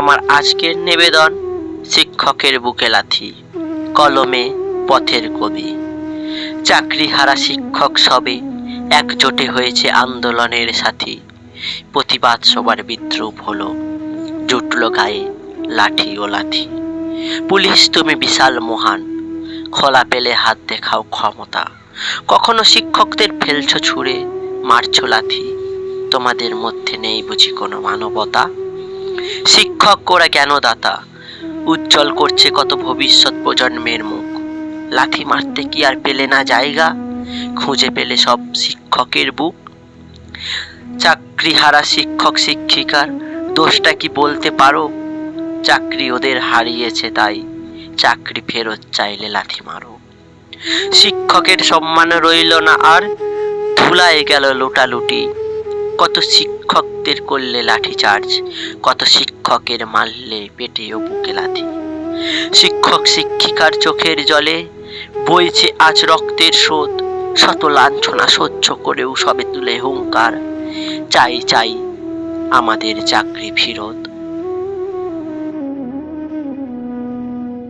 আমার আজকের নিবেদন শিক্ষকের বুকে লাথি, কলমে পথের কবি। চাকরিহারা শিক্ষক সবে একজোটে হয়েছে আন্দোলনের সাথী। প্রতিবাদ সবার বিদ্রুপ হলো, জুটলো গায়ে লাঠি ও লাথি। পুলিশ, তুমি বিশাল মহান, খোলা পেলে হাত দেখাও ক্ষমতা। কখনো শিক্ষকদের ফেলছো ছুঁড়ে, মারছো লাথি। তোমাদের মধ্যে নেই বুঝি কোনো মানবতা? শিক্ষক ওরা জ্ঞান দাতা উজ্জ্বল করছে কত ভবিষ্যৎ প্রজন্মের মুখ। লাথি মারতে কি আর পেলে না জায়গা? খুঁজে পেলে সব শিক্ষকের বুক। চাকরিহারা শিক্ষক শিক্ষিকার, দোষটা কি বলতে পারো? চাকরি ওদের হারিয়েছে তাই চাকরি ফেরত চাইলে লাথি মারো। শিক্ষকের সম্মান রইল না আর, ধুলায় গেল লোটালুটি। কত শিক্ষকদের করলে লাঠি চার্জ কত শিক্ষকের মারলে পেটে ও বুকে লাথি। শিক্ষক শিক্ষিকার চোখের জলে বইছে আজ রক্তের স্রোত, শত লাঞ্ছনা সহ্য করেও সবে তুলে হুঙ্কার। চাই চাই আমাদের চাকরি ফিরত।